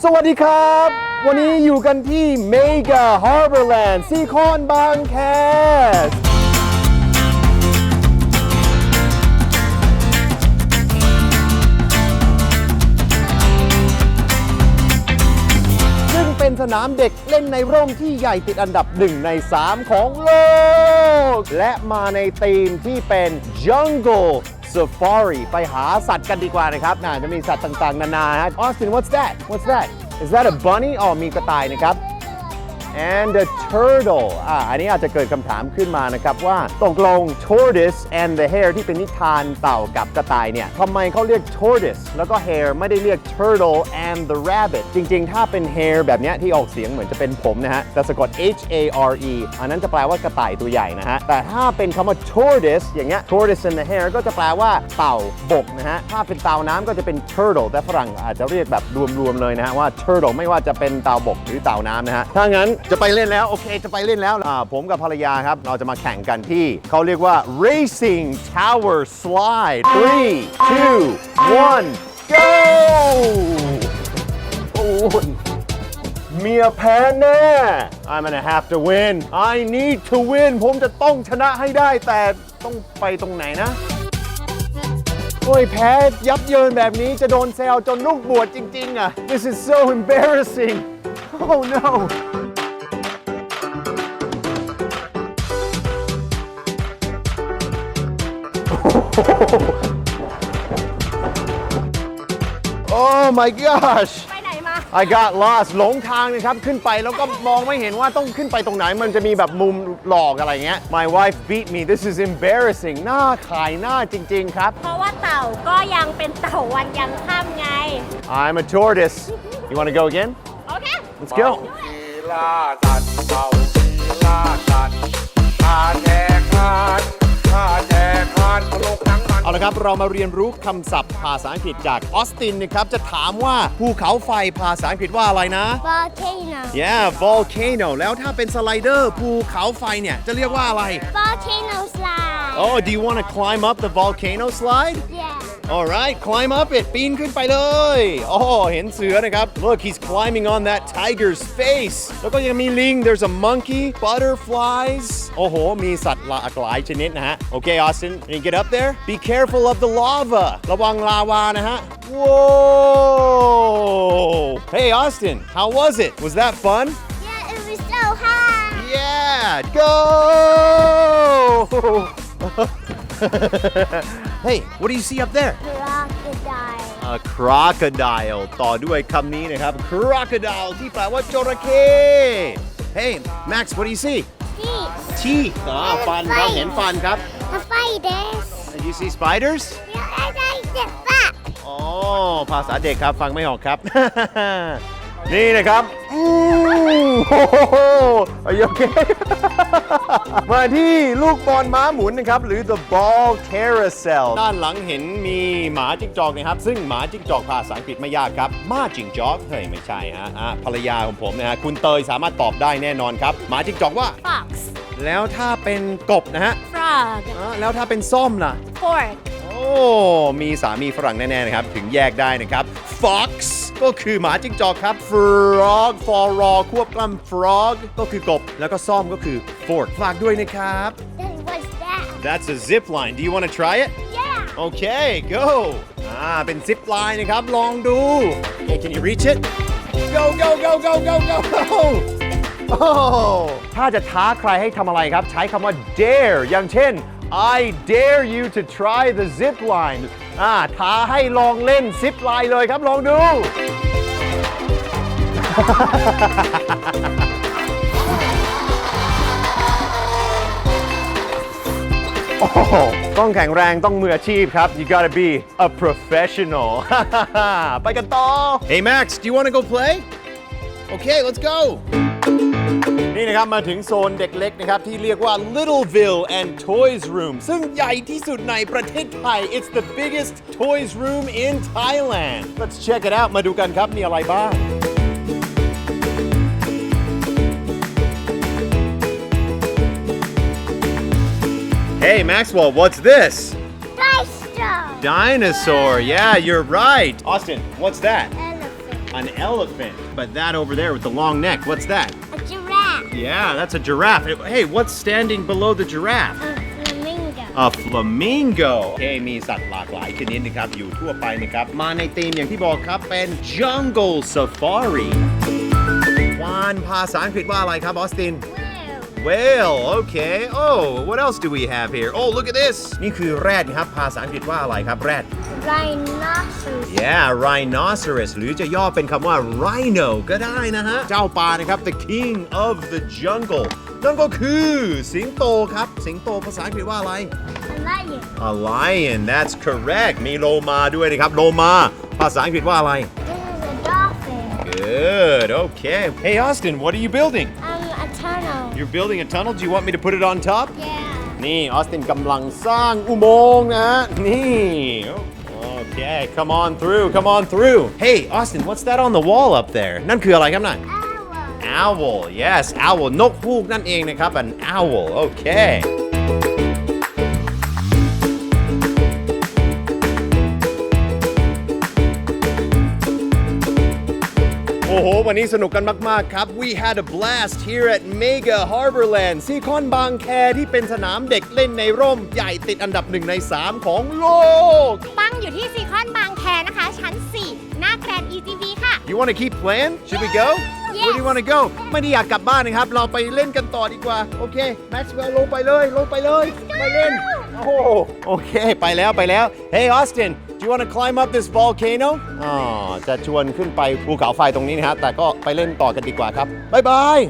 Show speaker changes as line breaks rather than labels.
สวัสดีครับ วันนี้อยู่กันที่ Mega Harborland ซีคอนบางแคซึ่งเป็นสนามเด็กเล่นในร่มที่ใหญ่ติดอันดับ1ใน 3 ของโลก และมาในธีมที่เป็น Jungle Safari ไปหาสัตว์กันดีกว่านะครับน่าจะมีสัตว์ต่างๆ นานาฮะ Austin what's that what's that is that a bunny อ๋อมีกระต่ายนะครับ and a turtle อ่าอันนี้อาจจะเกิดคำถามขึ้นมานะครับว่าตกลง tortoise and the hare ที่เป็นนิทานเต่ากับกระต่ายเนี่ยทำไมเขาเรียก tortoise แล้วก็ hare ไม่ได้เรียก turtle and the rabbit จริง ๆ ถ้าเป็น hare แบบเนี้ยที่ออกเสียงเหมือนจะเป็นผมนะฮะแต่สะกด h a r e อันนั้นจะแปลว่ากระต่ายตัวใหญ่นะฮะแต่ถ้าเป็นคำว่า tortoise อย่างเงี้ย tortoise and the hare ก็จะแปลว่าเต่าบกนะฮะถ้าเป็นเต่าน้ำก็จะเป็น turtle แต่ฝรั่งอาจจะเรียกแบบรวมๆเลยนะฮะว่า turtle ไม่ว่าจะเป็นเต่าบกหรือเต่าน้ำนะฮะถ้างั้นจะไปเล่นแล้วโอเค จะไปเล่นแล้วอ่าผมกับภรรยาครับ เราจะมาแข่งกันที่เขาเรียกว่า racing tower slide 3 2 1 go โอ้ยเมียแพ้แน่ I'm gonna have to win I need to win ผมจะต้องชนะให้ได้แต่ต้องไปตรงไหนนะ โอ้ยแพ้ยับเยินแบบนี้จะโดนแซวจนลูกบวชจริง ๆ อะ This is so embarrassing Oh no โอ้ my gosh
ไปไหนมา
I got lost หลงทางนะครับ ขึ้นไปแล้วก็มองไม่เห็นว่าต้องขึ้นไปตรงไหน มันจะมีแบบมุมหลอกอะไรเงี้ย My wife beat me this is embarrassing หน้าขายหน้าจริง ๆ ครับ
เพราะว่าเต่าก็ยังเป็นเต่าวันยังค่ำไง
I'm a tortoise you want to go again
โอเค
let's go
ขี่ล่าสัตว์เต่าขี่ล่าสัตว์ข้าแจกทาน ข้าแจกทานตลกหนังมัน
เอาละครับเรามาเรียนรู้คำศัพท์ภาษาอังกฤษจากออสตินนะครับจะถามว่าภูเขาไฟภาษาอังกฤษว่าอะไรนะ
volcano
Yeah volcano แล้วถ้าเป็นสไลเดอร์ภูเขาไฟเนี่ยจะเรียกว่าอะไร
volcano slide
Oh do you want to climb up the volcano slide
yeah
Alright climb up it ปีนขึ้นไปเลยโอ้เห็นเสือนะครับ Look he's climbing on that tiger's face แล้วก็ยังมีลิง there's a monkey butterflies โอ้โห มีสัตว์หลากหลายชนิดนะฮะ โอเค Austin can you get up there be careful of the lava ระวังลาวานะฮะ Whoa Hey Austin how was it was that fun
yeah it was so high
Yeah go Hey what do you see up there
crocodile
a crocodile ต่อด้วยคำนี้นะครับ crocodile ที่แปลว่าจระเข้ Hey Max what do you see
fish
teeth อ๋อฟันครับเห็นฟันครับ
the spiders
Do you see spiders
yeah I like the bat
อ๋อ ภาษาเด็กครับ ฟังไม่ออกครับ นี่นะครับอืมโอ้โหอายุโอเค มาที่ลูกบอลม้าหมุนนะครับ หรือ the ball carousel ด้านหลังเห็นมีหมาจิ้งจอกนะครับ ซึ่งหมาจิ้งจอกภาษาอังกฤษไม่ยากครับหมาจิ้งจอกเฮ้ยไม่ใช่ฮะอะภรรยาของผมนะฮะคุณเตยสามารถตอบได้แน่นอนครับหมาจิ้งจอกว่า
fox
แล้วถ้าเป็นกบนะฮะ
frog
อะแล้วถ้าเป็นส้มล่ะ
fork
โอ้ มีสามีฝรั่งแน่ ๆ นะครับ ถึงแยกได้นะครับ fox ก็คือหมาจิ้งจอกครับ frog for รอควบกล้ำ frog ก็คือกบ แล้วก็ซ่อมก็คือ fork ฝากด้วยนะครับ
then what's that
That's a zip line Do you want to try it
yeah
Okay go อ่าเป็น zip line นะครับ ลองดู Okay can you reach it Go go go go go go go โอ้ถ้าจะท้าใครให้ทำอะไรครับ ใช้คำว่า dare อย่างเช่น I dare you to try the zip line อาท้าให้ลองเล่น zip line เลยครับลองดูต้องแข็งแรงต้องมืออาชีพครับ you gotta be a professional ไปกันต่อ Hey Max do you want to go play Okay let's go นี่นะครับ มาถึงโซนเด็กเล็กนะครับ ที่เรียกว่า Littleville and Toys Room ซึ่งใหญ่ที่สุดในประเทศไทย It's the biggest toys room in Thailand Let's check it out มาดูกันครับ มีอะไรบ้าง Hey Maxwell what's this
dinosaur
Dinosaur yeah you're right Austin what's that
elephant
An elephant. But that over there with the long neck, what's that?
A giraffe
Yeah, that's a giraffe. Hey, what's standing below the giraffe?
A flamingo
A flamingo โอเคมีสัตว์หลากหลายชนิดนะครับ อยู่ทั่วไปนะครับ มาในธีมอย่างที่บอกครับ เป็น jungle safari วานภาษาอังกฤษว่าอะไรครับออสติน
Whale
Whale okay oh what else do we have here oh look at this นี่คือแรดครับ ภาษาอังกฤษว่าอะไรครับแรด
Rhinoceros
yeah rhinoceros หรือจะย่อเป็นคำว่า rhino ก็ได้นะฮะ เจ้าป่านะครับ the king of the jungle นั่นก็คือ สิงโตครับ สิงโตภาษาอังกฤษว่าอะไร
A lion
A lion that's correct มีโลมาด้วยนะครับ โลมา ภาษาอังกฤษว่าอะไร
This is a dolphin
Good okay Hey Austin what are you building
Um a tunnel
You're building a tunnel Do you want me to put it on top
Yeah
นี่ออสตินกำลังสร้างอุโมงค์นะ นี่ Okay come on through come on through Hey Austin what's that on the wall up there นั่นคืออะไรครับน่ะ
Owl
Owl yes owl นกฮูกนั่นเองนะครับ an owl okay โอ้โห วันนี้สนุกกันมาก ๆ ครับ We had a blast here at Mega Harborland ซีคอนบางแคที่เป็นสนามเด็กเล่นในร่ม ใหญ่ติดอันดับหนึ่งใน 3 ของโลก
ตั้งอยู่ที่ซีคอนบางแคนะคะ ชั้น 4 หน้าแกรนด์ EGV ค่ะ
You want to keep playing? Should we go? Where do you want to go? ไม่ได้อยากกลับบ้านนะครับ เราไปเล่นกันต่อดีกว่า โอเค แม็กซ์เวลลงไปเลย ลงไปเลย ไปเล่น โอ้โหโอเค ไปแล้ว ไปแล้ว Hey Austin do you want to climb up this volcano อ๋อจะชวนขึ้นไปภูเขาไฟตรงนี้นะฮะ แต่ก็ไปเล่นต่อกันดีกว่าครับ บ๊ายบาย